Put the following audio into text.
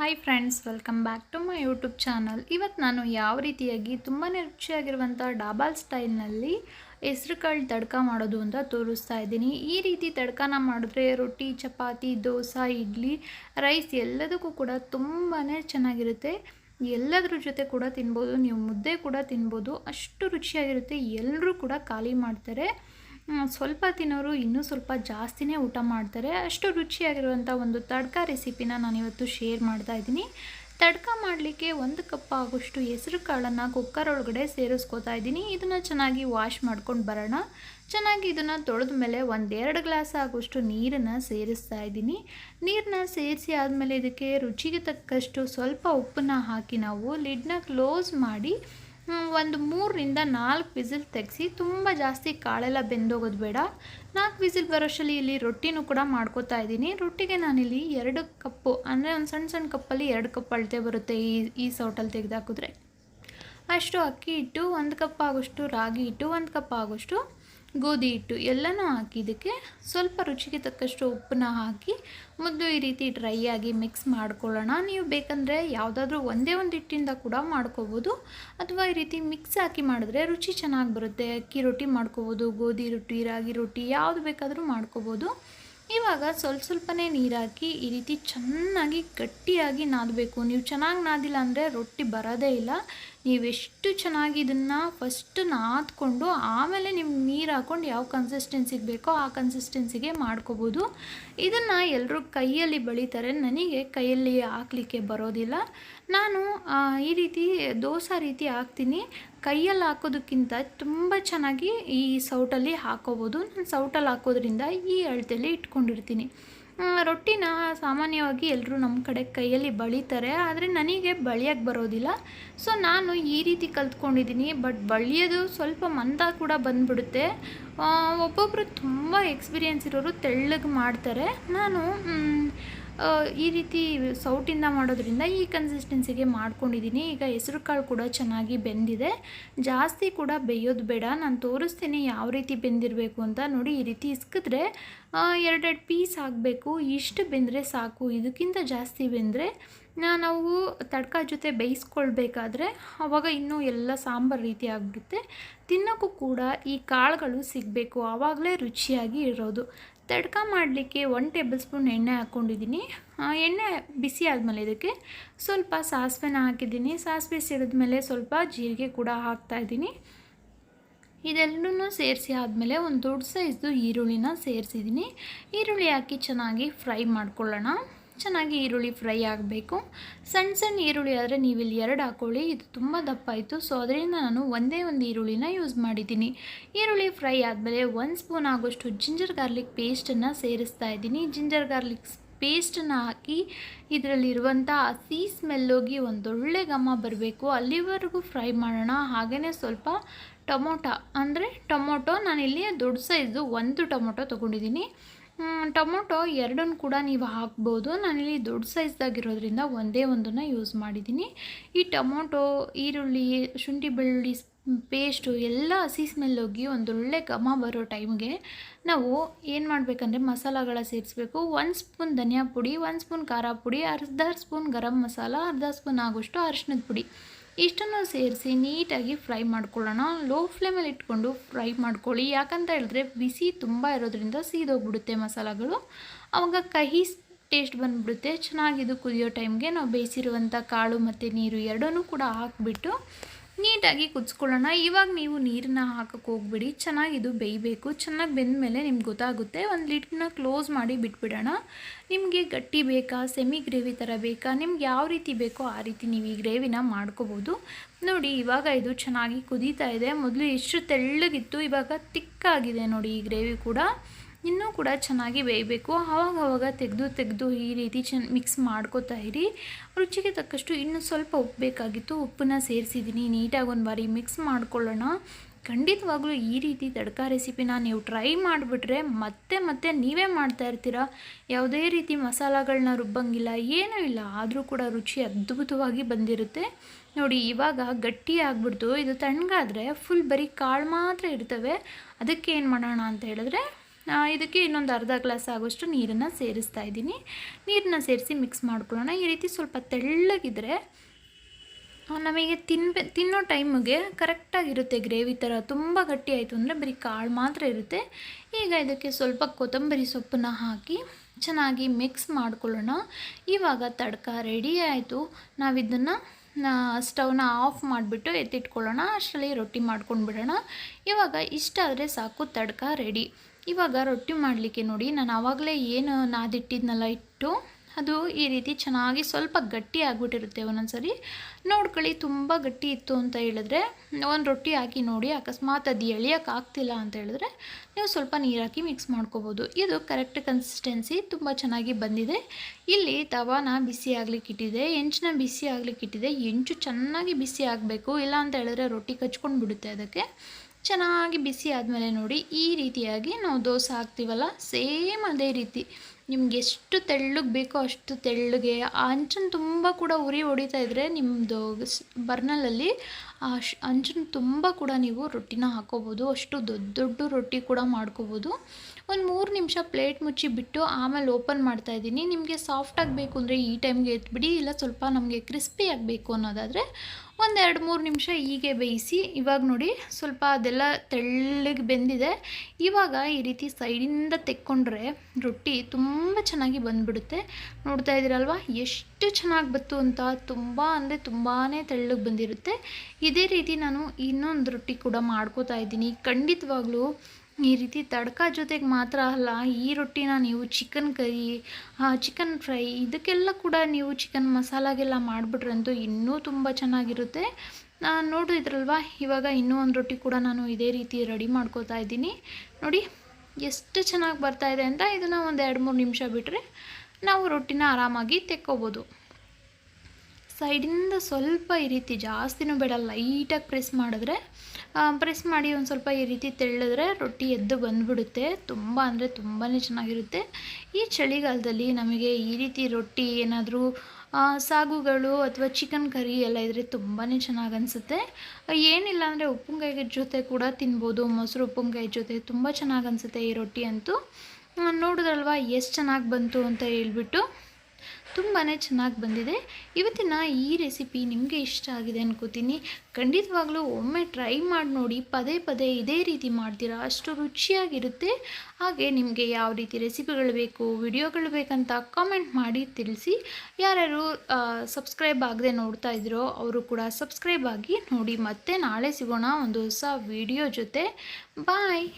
Hi friends welcome back to my YouTube channel ಇವತ್ತು ನಾನು ಯಾವ ರೀತಿಯಾಗಿ ತುಂಬಾ ರುಚಿಯಾಗಿರುವಂಥ ಡಾಬಾಲ್ ಸ್ಟೈಲ್ನಲ್ಲಿ ಹೆಸ್ರು ಕಾಳು ತಡ್ಕ ಮಾಡೋದು ಅಂತ ತೋರಿಸ್ತಾ ಇದ್ದೀನಿ. ಈ ರೀತಿ ತಡ್ಕನ ಮಾಡಿದ್ರೆ ರೊಟ್ಟಿ, ಚಪಾತಿ, ದೋಸೆ, ಇಡ್ಲಿ, ರೈಸ್ ಎಲ್ಲದಕ್ಕೂ ಕೂಡ ತುಂಬಾ ಚೆನ್ನಾಗಿರುತ್ತೆ. ಎಲ್ಲದ್ರ ಜೊತೆ ಕೂಡ ತಿನ್ಬೋದು, ನೀವು ಮುದ್ದೆ ಕೂಡ ತಿನ್ಬೋದು, ಅಷ್ಟು ರುಚಿಯಾಗಿರುತ್ತೆ. ಎಲ್ಲರೂ ಕೂಡ ಖಾಲಿ ಮಾಡ್ತಾರೆ. ಸ್ವಲ್ಪ ತಿನ್ನೋರು ಇನ್ನೂ ಸ್ವಲ್ಪ ಜಾಸ್ತಿನೇ ಊಟ ಮಾಡ್ತಾರೆ. ಅಷ್ಟು ರುಚಿಯಾಗಿರುವಂಥ ಒಂದು ತಡ್ಕ ರೆಸಿಪಿನ ನಾನಿವತ್ತು ಶೇರ್ ಮಾಡ್ತಾ ಇದ್ದೀನಿ. ತಡ್ಕ ಮಾಡಲಿಕ್ಕೆ ಒಂದು ಕಪ್ ಆಗೋಷ್ಟು ಹೆಸರು ಕಾಳನ್ನು ಕುಕ್ಕರ್ ಒಳಗಡೆ ಸೇರಿಸ್ಕೊತಾ ಇದ್ದೀನಿ. ಇದನ್ನು ಚೆನ್ನಾಗಿ ವಾಶ್ ಮಾಡ್ಕೊಂಡು ಬರೋಣ. ಚೆನ್ನಾಗಿ ಇದನ್ನು ತೊಳೆದ ಮೇಲೆ ಒಂದೆರಡು ಗ್ಲಾಸ್ ಆಗೋಷ್ಟು ನೀರನ್ನು ಸೇರಿಸ್ತಾ ಇದ್ದೀನಿ. ನೀರನ್ನ ಸೇರಿಸಿ ಆದಮೇಲೆ ಇದಕ್ಕೆ ರುಚಿಗೆ ತಕ್ಕಷ್ಟು ಸ್ವಲ್ಪ ಉಪ್ಪನ್ನ ಹಾಕಿ ನಾವು ಲಿಡ್ನ ಕ್ಲೋಸ್ ಮಾಡಿ ಒಂದು ಮೂರರಿಂದ ನಾಲ್ಕು ವಿಸಿಲ್ ತೆಗೆಸಿ ತುಂಬ ಜಾಸ್ತಿ ಕಾಳೆಲ್ಲ ಬೆಂದೋಗೋದು ಬೇಡ. ನಾಲ್ಕು ವಿಸಿಲ್ ಬರೋಷ್ಟರಲ್ಲಿ ಇಲ್ಲಿ ರೊಟ್ಟಿನೂ ಕೂಡ ಮಾಡ್ಕೋತಾ ಇದ್ದೀನಿ. ರೊಟ್ಟಿಗೆ ನಾನಿಲ್ಲಿ ಎರಡು ಕಪ್ಪು, ಅಂದರೆ ಒಂದು ಸಣ್ಣ ಸಣ್ಣ ಕಪ್ಪಲ್ಲಿ ಎರಡು ಕಪ್ ಅಳತೆ ಬರುತ್ತೆ ಈ ಈ ಸೌಟಲ್ಲಿ ತೆಗೆದಾಕಿದ್ರೆ. ಅಷ್ಟು ಅಕ್ಕಿ ಹಿಟ್ಟು ಒಂದು ಕಪ್ ಆಗೋಷ್ಟು ರಾಗಿ ಹಿಟ್ಟು ಒಂದು ಕಪ್ ಆಗೋಷ್ಟು ಗೋಧಿ ಹಿಟ್ಟು ಎಲ್ಲನೂ ಹಾಕಿ ಇದಕ್ಕೆ ಸ್ವಲ್ಪ ರುಚಿಗೆ ತಕ್ಕಷ್ಟು ಉಪ್ಪನ್ನ ಹಾಕಿ ಮೊದಲು ಈ ರೀತಿ ಡ್ರೈ ಆಗಿ ಮಿಕ್ಸ್ ಮಾಡ್ಕೊಳ್ಳೋಣ. ನೀವು ಬೇಕಂದರೆ ಯಾವುದಾದ್ರೂ ಒಂದೇ ಒಂದು ಹಿಟ್ಟಿಂದ ಕೂಡ ಮಾಡ್ಕೋಬೋದು. ಅಥವಾ ಈ ರೀತಿ ಮಿಕ್ಸ್ ಹಾಕಿ ಮಾಡಿದ್ರೆ ರುಚಿ ಚೆನ್ನಾಗಿ ಬರುತ್ತೆ. ಅಕ್ಕಿ ರೊಟ್ಟಿ ಮಾಡ್ಕೋಬೋದು, ಗೋಧಿ ರೊಟ್ಟಿ, ರಾಗಿ ರೊಟ್ಟಿ ಯಾವುದು ಬೇಕಾದರೂ ಮಾಡ್ಕೋಬೋದು. ಇವಾಗ ಸ್ವಲ್ಪ ಸ್ವಲ್ಪನೇ ನೀರಾಕಿ ಈ ರೀತಿ ಚೆನ್ನಾಗಿ ಗಟ್ಟಿಯಾಗಿ ನಾದಬೇಕು. ನೀವು ಚೆನ್ನಾಗಿ ನಾದಿಲ್ಲ ಅಂದರೆ ರೊಟ್ಟಿ ಬರೋದೇ ಇಲ್ಲ. ನೀವೆಷ್ಟು ಚೆನ್ನಾಗಿ ಇದನ್ನು ಫಸ್ಟ್ ನಾದ್ಕೊಂಡು ಆಮೇಲೆ ನಿಮ್ಗೆ ನೀರು ಹಾಕ್ಕೊಂಡು ಯಾವ ಕನ್ಸಿಸ್ಟೆನ್ಸಿಗೆ ಬೇಕೋ ಆ ಕನ್ಸಿಸ್ಟೆನ್ಸಿಗೆ ಮಾಡ್ಕೋಬೋದು. ಇದನ್ನು ಎಲ್ಲರೂ ಕೈಯಲ್ಲಿ ಬಳಿತಾರೆ. ನನಗೆ ಕೈಯಲ್ಲಿ ಹಾಕ್ಲಿಕ್ಕೆ ಬರೋದಿಲ್ಲ. ನಾನು ಈ ರೀತಿ ದೋಸೆ ರೀತಿ ಹಾಕ್ತೀನಿ. ಕೈಯಲ್ಲಿ ಹಾಕೋದಕ್ಕಿಂತ ತುಂಬ ಚೆನ್ನಾಗಿ ಈ ಸೌಟಲ್ಲಿ ಹಾಕೋಬೋದು. ನಾನು ಸೌಟಲ್ಲಿ ಹಾಕೋದ್ರಿಂದ ಈ ಅಳತೆಯಲ್ಲಿ ಇಟ್ಕೊಂಡಿರ್ತೀನಿ. ರೊಟ್ಟಿನ ಸಾಮಾನ್ಯವಾಗಿ ಎಲ್ಲರೂ ನಮ್ಮ ಕಡೆ ಕೈಯಲ್ಲಿ ಬಳಿತಾರೆ. ಆದರೆ ನನಗೆ ಬಳಿಯಕ್ಕೆ ಬರೋದಿಲ್ಲ. ಸೊ, ನಾನು ಈ ರೀತಿ ಕಲ್ತ್ಕೊಂಡಿದ್ದೀನಿ. ಬಟ್ ಬಳಿಯೋದು ಸ್ವಲ್ಪ ಮಂದ ಕೂಡ ಬಂದ್ಬಿಡುತ್ತೆ. ಒಬ್ಬೊಬ್ಬರು ತುಂಬ ಎಕ್ಸ್ಪೀರಿಯೆನ್ಸ್ ಇರೋರು ತೆಳ್ಳಗೆ ಮಾಡ್ತಾರೆ. ನಾನು ಈ ರೀತಿ ಸೌಟಿಂದ ಮಾಡೋದ್ರಿಂದ ಈ ಕನ್ಸಿಸ್ಟೆನ್ಸಿಗೆ ಮಾಡ್ಕೊಂಡಿದ್ದೀನಿ ಈಗ ಹೆಸರು ಕಾಳು ಕೂಡ ಚೆನ್ನಾಗಿ ಬೆಂದಿದೆ. ಜಾಸ್ತಿ ಕೂಡ ಬೇಯೋದು ಬೇಡ. ನಾನು ತೋರಿಸ್ತೀನಿ ಯಾವ ರೀತಿ ಬೆಂದಿರಬೇಕು ಅಂತ ನೋಡಿ ಈ ರೀತಿ ಇಸ್ಕಿದ್ರೆ ಎರಡೆರಡು ಪೀಸ್ ಆಗಬೇಕು. ಇಷ್ಟು ಬೆಂದರೆ ಸಾಕು. ಇದಕ್ಕಿಂತ ಜಾಸ್ತಿ ಬೆಂದರೆ ನಾವು ತಡ್ಕ ಜೊತೆ ಬೇಯಿಸ್ಕೊಳ್ಬೇಕಾದ್ರೆ ಆವಾಗ ಇನ್ನೂ ಎಲ್ಲ ಸಾಂಬಾರು ರೀತಿ ಆಗಿಬಿಡುತ್ತೆ. ತಿನ್ನೋಕ್ಕೂ ಕೂಡ ಈ ಕಾಳುಗಳು ಸಿಗಬೇಕು. ಆವಾಗಲೇ ರುಚಿಯಾಗಿ ಇರೋದು. ತಡ್ಕ ಮಾಡಲಿಕ್ಕೆ ಒನ್ ಟೇಬಲ್ ಸ್ಪೂನ್ ಎಣ್ಣೆ ಹಾಕ್ಕೊಂಡಿದ್ದೀನಿ. ಎಣ್ಣೆ ಬಿಸಿ ಆದಮೇಲೆ ಇದಕ್ಕೆ ಸ್ವಲ್ಪ ಸಾಸಿವೆನ ಹಾಕಿದ್ದೀನಿ. ಸಾಸಿವೆ ಸಿಡಿದ್ಮೇಲೆ ಸ್ವಲ್ಪ ಜೀರಿಗೆ ಕೂಡ ಹಾಕ್ತಾಯಿದ್ದೀನಿ ಇದೆಲ್ಲನೂ ಸೇರಿಸಿ ಆದಮೇಲೆ ಒಂದು ದೊಡ್ಡ ಸೈಜ್ದು ಈರುಳ್ಳಿನ ಸೇರಿಸಿದ್ದೀನಿ. ಈರುಳ್ಳಿ ಹಾಕಿ ಚೆನ್ನಾಗಿ ಫ್ರೈ ಮಾಡ್ಕೊಳ್ಳೋಣ. ಚೆನ್ನಾಗಿ ಈರುಳ್ಳಿ ಫ್ರೈ ಆಗಬೇಕು. ಸಣ್ಣ ಸಣ್ಣ ಈರುಳ್ಳಿ ಆದರೆ ನೀವು ಇಲ್ಲಿ ಎರಡು ಹಾಕ್ಕೊಳ್ಳಿ ಇದು ತುಂಬ ದಪ್ಪ ಆಯಿತು ಸೊ, ಅದರಿಂದ ನಾನು ಒಂದೇ ಒಂದು ಈರುಳ್ಳಿನ ಯೂಸ್ ಮಾಡಿದ್ದೀನಿ. ಈರುಳ್ಳಿ ಫ್ರೈ ಆದಮೇಲೆ ಒಂದು ಸ್ಪೂನ್ ಆಗೋಷ್ಟು ಜಿಂಜರ್ ಗಾರ್ಲಿಕ್ ಪೇಸ್ಟನ್ನು ಸೇರಿಸ್ತಾ ಇದ್ದೀನಿ. ಜಿಂಜರ್ ಗಾರ್ಲಿಕ್ ಪೇಸ್ಟನ್ನು ಹಾಕಿ ಇದರಲ್ಲಿರುವಂಥ ಹಸಿ ಸ್ಮೆಲ್ಲೋಗಿ ಒಂದೊಳ್ಳೆ ಘಮ ಬರಬೇಕು. ಅಲ್ಲಿವರೆಗೂ ಫ್ರೈ ಮಾಡೋಣ. ಹಾಗೆಯೇ ಸ್ವಲ್ಪ ಟೊಮೊಟೊ ಅಂದರೆ ಟೊಮೊಟೊ ನಾನಿಲ್ಲಿ ದೊಡ್ಡ ಸೈಜು ಒಂದು ಟೊಮೊಟೊ ತೊಗೊಂಡಿದ್ದೀನಿ. ಟೊಮೊಟೊ ಎರಡನ್ನು ಕೂಡ ನೀವು ಹಾಕ್ಬೋದು. ನಾನಿಲ್ಲಿ ದೊಡ್ಡ ಸೈಜ್ದಾಗಿರೋದ್ರಿಂದ ಒಂದೇ ಒಂದನ್ನು ಯೂಸ್ ಮಾಡಿದ್ದೀನಿ. ಈ ಟೊಮೊಟೊ, ಈರುಳ್ಳಿ, ಶುಂಠಿ ಬೆಳ್ಳುಳ್ಳಿ ಪೇಸ್ಟು ಎಲ್ಲ ಹಸಿ ಸ್ಮೆಲ್ ಹೋಗಿ ಒಂದೊಳ್ಳೆ ಘಮ ಬರೋ ಟೈಮ್ಗೆ ನಾವು ಏನು ಮಾಡಬೇಕಂದ್ರೆ ಮಸಾಲಗಳ ಸೇರಿಸ್ಬೇಕು. ಒಂದು ಸ್ಪೂನ್ ಧನಿಯಾ ಪುಡಿ, ಒಂದು ಸ್ಪೂನ್ ಖಾರ ಪುಡಿ, ಅರ್ಧ ಸ್ಪೂನ್ ಗರಂ ಮಸಾಲ, ಅರ್ಧ ಸ್ಪೂನ್ ಆಗೋಷ್ಟು ಅರಿಶಿಣದ ಪುಡಿ. ಇಷ್ಟನ್ನು ಸೇರಿಸಿ ನೀಟಾಗಿ ಫ್ರೈ ಮಾಡ್ಕೊಳ್ಳೋಣ. ಲೋ ಫ್ಲೇಮಲ್ಲಿ ಇಟ್ಕೊಂಡು ಫ್ರೈ ಮಾಡ್ಕೊಳ್ಳಿ. ಯಾಕಂತ ಹೇಳಿದ್ರೆ ಬಿಸಿ ತುಂಬ ಇರೋದ್ರಿಂದ ಸೀದೋಗ್ಬಿಡುತ್ತೆ ಮಸಾಲಗಳು. ಅವಾಗ ಕಹಿ ಟೇಸ್ಟ್ ಬಂದುಬಿಡುತ್ತೆ. ಚೆನ್ನಾಗಿದು ಕುದಿಯೋ ಟೈಮ್ಗೆ ನಾವು ಬೇಯಿಸಿರುವಂಥ ಕಾಳು ಮತ್ತು ನೀರು ಎರಡನ್ನೂ ಕೂಡ ಹಾಕಿಬಿಟ್ಟು ನೀಟಾಗಿ ಕುದಿಸ್ಕೊಳ್ಳೋಣ. ಇವಾಗ ನೀವು ನೀರನ್ನ ಹಾಕಕ್ಕೆ ಹೋಗ್ಬಿಡಿ. ಚೆನ್ನಾಗಿ ಇದು ಬೇಯಬೇಕು. ಚೆನ್ನಾಗಿ ಬೆಂದ ಮೇಲೆ ನಿಮ್ಗೆ ಗೊತ್ತಾಗುತ್ತೆ. ಒಂದು ಲಿಡ್ನ ಕ್ಲೋಸ್ ಮಾಡಿ ಬಿಟ್ಬಿಡೋಣ. ನಿಮಗೆ ಗಟ್ಟಿ ಬೇಕಾ? ಸೆಮಿ ಗ್ರೇವಿ ಥರ ಬೇಕಾ? ನಿಮ್ಗೆ ಯಾವ ರೀತಿ ಬೇಕೋ ಆ ರೀತಿ ನೀವು ಈ ಗ್ರೇವಿನ ಮಾಡ್ಕೋಬೋದು. ನೋಡಿ, ಇವಾಗ ಇದು ಚೆನ್ನಾಗಿ ಕುದೀತಾ ಇದೆ. ಮೊದಲು ಎಷ್ಟು ತೆಳ್ಳಗಿತ್ತು. ಇವಾಗ ತಿಕ್ಕಾಗಿದೆ ನೋಡಿ ಈ ಗ್ರೇವಿ ಕೂಡ. ಇನ್ನೂ ಕೂಡ ಚೆನ್ನಾಗಿ ಬೇಯಬೇಕು. ಆವಾಗ ಆವಾಗ ತೆಗೆದು ತೆಗೆದು ಈ ರೀತಿ ಚೆನ್ನ ಮಿಕ್ಸ್ ಮಾಡ್ಕೋತಾ ಇರಿ. ರುಚಿಗೆ ತಕ್ಕಷ್ಟು ಇನ್ನೂ ಸ್ವಲ್ಪ ಉಪ್ಪು ಬೇಕಾಗಿತ್ತು. ಉಪ್ಪನ್ನ ಸೇರಿಸಿದ್ದೀನಿ. ನೀಟಾಗಿ ಒಂದು ಬಾರಿ ಮಿಕ್ಸ್ ಮಾಡ್ಕೊಳ್ಳೋಣ. ಖಂಡಿತವಾಗ್ಲೂ ಈ ರೀತಿ ತಡಕ ರೆಸಿಪಿನ ನೀವು ಟ್ರೈ ಮಾಡಿಬಿಟ್ರೆ ಮತ್ತೆ ಮತ್ತೆ ನೀವೇ ಮಾಡ್ತಾ ಇರ್ತೀರ. ಯಾವುದೇ ರೀತಿ ಮಸಾಲಗಳನ್ನ ರುಬ್ಬಂಗಿಲ್ಲ ಏನೂ ಇಲ್ಲ. ಆದರೂ ಕೂಡ ರುಚಿ ಅದ್ಭುತವಾಗಿ ಬಂದಿರುತ್ತೆ. ನೋಡಿ, ಇವಾಗ ಗಟ್ಟಿ ಆಗಿಬಿಡ್ತು ಇದು ತಣ್ಣಗಾದರೆ ಫುಲ್ ಬರೀ ಕಾಳು ಮಾತ್ರ ಇರ್ತವೆ. ಅದಕ್ಕೆ ಏನು ಮಾಡೋಣ ಅಂತ ಹೇಳಿದ್ರೆ ಇದಕ್ಕೆ ಇನ್ನೊಂದು ಅರ್ಧ ಗ್ಲಾಸ್ ಆಗೋಷ್ಟು ನೀರನ್ನು ಸೇರಿಸ್ತಾ ಇದ್ದೀನಿ. ನೀರನ್ನ ಸೇರಿಸಿ ಮಿಕ್ಸ್ ಮಾಡ್ಕೊಳ್ಳೋಣ. ಈ ರೀತಿ ಸ್ವಲ್ಪ ತೆಳ್ಳಗಿದ್ರೆ ನಮಗೆ ತಿನ್ಬೆ, ತಿನ್ನೋ ಟೈಮಿಗೆ ಕರೆಕ್ಟಾಗಿರುತ್ತೆ ಗ್ರೇವಿ ಥರ. ತುಂಬ ಗಟ್ಟಿ ಆಯಿತು ಅಂದರೆ ಬರೀ ಕಾಳು ಮಾತ್ರ ಇರುತ್ತೆ. ಈಗ ಇದಕ್ಕೆ ಸ್ವಲ್ಪ ಕೊತ್ತಂಬರಿ ಸೊಪ್ಪನ್ನ ಹಾಕಿ ಚೆನ್ನಾಗಿ ಮಿಕ್ಸ್ ಮಾಡ್ಕೊಳ್ಳೋಣ. ಇವಾಗ ತಡ್ಕ ರೆಡಿ ಆಯಿತು. ನಾವಿದನ್ನು ಸ್ಟವ್ನ ಆಫ್ ಮಾಡಿಬಿಟ್ಟು ಎತ್ತಿಟ್ಕೊಳ್ಳೋಣ. ಅಷ್ಟರಲ್ಲಿ ರೊಟ್ಟಿ ಮಾಡ್ಕೊಂಡು ಬಿಡೋಣ ಇವಾಗ ಇಷ್ಟ ಆದರೆ ಸಾಕು, ತಡ್ಕ ರೆಡಿ ಇವಾಗ ರೊಟ್ಟಿ ಮಾಡಲಿಕ್ಕೆ ನೋಡಿ, ನಾನು ಆವಾಗಲೇ ಏನು ನಾದಿಟ್ಟಿದ್ನಲ್ಲ ಇಟ್ಟು ಅದು ಈ ರೀತಿ ಚೆನ್ನಾಗಿ ಸ್ವಲ್ಪ ಗಟ್ಟಿ ಆಗಿಬಿಟ್ಟಿರುತ್ತೆ ಒಂದೊಂದು ಸರಿ ನೋಡ್ಕೊಳ್ಳಿ, ತುಂಬ ಗಟ್ಟಿ ಇತ್ತು ಅಂತ ಹೇಳಿದ್ರೆ, ಒಂದು ರೊಟ್ಟಿ ಹಾಕಿ ನೋಡಿ, ಅಕಸ್ಮಾತ್ ಅದು ಎಳಿಯೋಕೆ ಆಗ್ತಿಲ್ಲ ಅಂತ ಹೇಳಿದ್ರೆ, ನೀವು ಸ್ವಲ್ಪ ನೀರು ಹಾಕಿ ಮಿಕ್ಸ್ ಮಾಡ್ಕೋಬೋದು. ಇದು ಕರೆಕ್ಟ್ ಕನ್ಸಿಸ್ಟೆನ್ಸಿ ತುಂಬ ಚೆನ್ನಾಗಿ ಬಂದಿದೆ. ಇಲ್ಲಿ ತವಾನ ಬಿಸಿ ಆಗ್ಲಿಕ್ಕೆ ಇಟ್ಟಿದೆ ಹೆಂಚನ್ನ ಬಿಸಿ ಆಗ್ಲಿಕ್ಕೆ ಇಟ್ಟಿದೆ, ಹೆಂಚು ಚೆನ್ನಾಗಿ ಬಿಸಿ ಆಗಬೇಕು, ಇಲ್ಲ ಅಂತ ಹೇಳಿದ್ರೆ ರೊಟ್ಟಿ ಕಚ್ಕೊಂಡು ಬಿಡುತ್ತೆ ಅದಕ್ಕೆ. ಚೆನ್ನಾಗಿ ಬಿಸಿ ಆದಮೇಲೆ ನೋಡಿ ಈ ರೀತಿಯಾಗಿ ನಾವು ದೋಸೆ ಹಾಕ್ತೀವಲ್ಲ ಸೇಮ್ ಅದೇ ರೀತಿ. ನಿಮ್ಗೆ ಎಷ್ಟು ತೆಳ್ಳಗೆ ಬೇಕೋ ಅಷ್ಟು ತೆಳ್ಳಗೆ. ಆ ಅಂಚನ್ನು ತುಂಬ ಕೂಡ ಉರಿ ಹೊಡಿತಾ ಇದ್ದರೆ ನಿಮ್ಮದು ಬರ್ನಲಲ್ಲಿ ಆ ಶ್ ಅಂಚನ್ನು ತುಂಬ ಕೂಡ ನೀವು ರೊಟ್ಟಿನ ಹಾಕೋಬೋದು. ಅಷ್ಟು ದೊಡ್ಡ ದೊಡ್ಡ ರೊಟ್ಟಿ ಕೂಡ ಮಾಡ್ಕೋಬೋದು. ಒಂದು ಮೂರು ನಿಮಿಷ ಪ್ಲೇಟ್ ಮುಚ್ಚಿ ಬಿಟ್ಟು ಆಮೇಲೆ ಓಪನ್ ಮಾಡ್ತಾ ಇದ್ದೀನಿ. ನಿಮಗೆ ಸಾಫ್ಟ್ ಆಗಬೇಕು ಅಂದರೆ ಈ ಟೈಮ್ಗೆ ಎತ್ಬಿಡಿ, ಇಲ್ಲ ಸ್ವಲ್ಪ ನಮಗೆ ಕ್ರಿಸ್ಪಿ ಆಗಬೇಕು ಅನ್ನೋದಾದರೆ ಒಂದು ಎರಡು ಮೂರು ನಿಮಿಷ ಹೀಗೆ ಬೇಯಿಸಿ, ಇವಾಗ ನೋಡಿ ಸ್ವಲ್ಪ ಅದೆಲ್ಲ ತೆಳ್ಳಗೆ ಬೆಂದಿದೆ. ಇವಾಗ ಈ ರೀತಿ ಸೈಡಿಂದ ತೆಕ್ಕೊಂಡ್ರೆ ರೊಟ್ಟಿ ತುಂಬ ಚೆನ್ನಾಗಿ ಬಂದುಬಿಡುತ್ತೆ. ನೋಡ್ತಾ ಇದ್ದೀರಲ್ವ? ಎಷ್ಟು ಚೆನ್ನಾಗಿ ಬಂತು ಅಂತ ತುಂಬ ಅಂದರೆ ತುಂಬಾ ತೆಳ್ಳಗೆ ಬಂದಿರುತ್ತೆ. ಇದೇ ರೀತಿ ನಾನು ಇನ್ನೊಂದು ರೊಟ್ಟಿ ಕೂಡ ಮಾಡ್ಕೋತಾ ಇದ್ದೀನಿ. ಖಂಡಿತವಾಗ್ಲೂ ಈ ರೀತಿ ತಡ್ಕ ಜೊತೆಗೆ ಮಾತ್ರ ಅಲ್ಲ, ಈ ರೊಟ್ಟಿನ ನೀವು ಚಿಕನ್ ಕರಿ ಚಿಕನ್ ಫ್ರೈ ಇದಕ್ಕೆಲ್ಲ ಕೂಡ ನೀವು ಚಿಕನ್ ಮಸಾಲಾಗೆಲ್ಲ ಮಾಡಿಬಿಟ್ರಂತೂ ಇನ್ನೂ ತುಂಬ ಚೆನ್ನಾಗಿರುತ್ತೆ. ನಾನು ನೋಡಿದ್ರಲ್ವ ಇವಾಗ ಇನ್ನೂ ಒಂದು ರೊಟ್ಟಿ ಕೂಡ ನಾನು ಇದೇ ರೀತಿ ರೆಡಿ ಮಾಡ್ಕೋತಾ ಇದ್ದೀನಿ. ನೋಡಿ ಎಷ್ಟು ಚೆನ್ನಾಗಿ ಬರ್ತಾ ಇದೆ ಅಂತ ಇದನ್ನು ಒಂದು ಎರಡು ಮೂರು ನಿಮಿಷ ಬಿಟ್ಟರೆ ನಾವು ರೊಟ್ಟಿನ ಆರಾಮಾಗಿ ತೆಕ್ಕೋಬೋದು. ಸೈಡಿಂದ ಸ್ವಲ್ಪ ಈ ರೀತಿ ಜಾಸ್ತಿನೂ ಬೇಡ, ಲೈಟಾಗಿ ಪ್ರೆಸ್ ಮಾಡಿದ್ರೆ ಪ್ರೆಸ್ ಮಾಡಿ ಒಂದು ಸ್ವಲ್ಪ ಈ ರೀತಿ ತೆಳ್ಳಿದ್ರೆ ರೊಟ್ಟಿ ಎದ್ದು ಬಂದುಬಿಡುತ್ತೆ. ತುಂಬ ಅಂದರೆ ತುಂಬಾ ಚೆನ್ನಾಗಿರುತ್ತೆ. ಈ ಚಳಿಗಾಲದಲ್ಲಿ ನಮಗೆ ಈ ರೀತಿ ರೊಟ್ಟಿ ಏನಾದರೂ ಸಾಗುಗಳು ಅಥವಾ ಚಿಕನ್ ಕರಿ ಎಲ್ಲ ಇದ್ದರೆ ತುಂಬಾ ಚೆನ್ನಾಗಿ ಅನಿಸುತ್ತೆ. ಏನಿಲ್ಲ ಅಂದರೆ ಉಪ್ಪಿನಕಾಯಿ ಜೊತೆ ಕೂಡ ತಿನ್ಬೋದು, ಮೊಸರು ಉಪ್ಪುಂಗಾಯಿ ಜೊತೆ ತುಂಬ ಚೆನ್ನಾಗಿ ಅನಿಸುತ್ತೆ ಈ ರೊಟ್ಟಿ ಅಂತೂ. ನೋಡಿದ್ರಲ್ವಾ, ಎಷ್ಟು ಚೆನ್ನಾಗಿ ಬಂತು ಅಂತ ಹೇಳ್ಬಿಟ್ಟು. ತುಂಬಾ ಚೆನ್ನಾಗಿ ಬಂದಿದೆ. ಇವತ್ತಿನ ಈ ರೆಸಿಪಿ ನಿಮಗೆ ಇಷ್ಟ ಆಗಿದೆ ಅನ್ಕೋತೀನಿ. ಖಂಡಿತವಾಗ್ಲೂ ಒಮ್ಮೆ ಟ್ರೈ ಮಾಡಿ ನೋಡಿ, ಪದೇ ಪದೇ ಇದೇ ರೀತಿ ಮಾಡ್ತೀರಾ, ಅಷ್ಟು ರುಚಿಯಾಗಿರುತ್ತೆ. ಹಾಗೆ ನಿಮಗೆ ಯಾವ ರೀತಿ ರೆಸಿಪಿಗಳು ಬೇಕು ವಿಡಿಯೋಗಳು ಬೇಕಂತ ಕಾಮೆಂಟ್ ಮಾಡಿ ತಿಳಿಸಿ. ಯಾರ್ಯಾರು ಸಬ್ಸ್ಕ್ರೈಬ್ ಆಗದೆ ನೋಡ್ತಾ ಇದ್ರೋ, ಅವರು ಕೂಡ ಸಬ್ಸ್ಕ್ರೈಬ್ ಆಗಿ ನೋಡಿ. ಮತ್ತೆ ನಾಳೆ ಸಿಗೋಣ ಒಂದು ಹೊಸ ವಿಡಿಯೋ ಜೊತೆ. ಬಾಯ್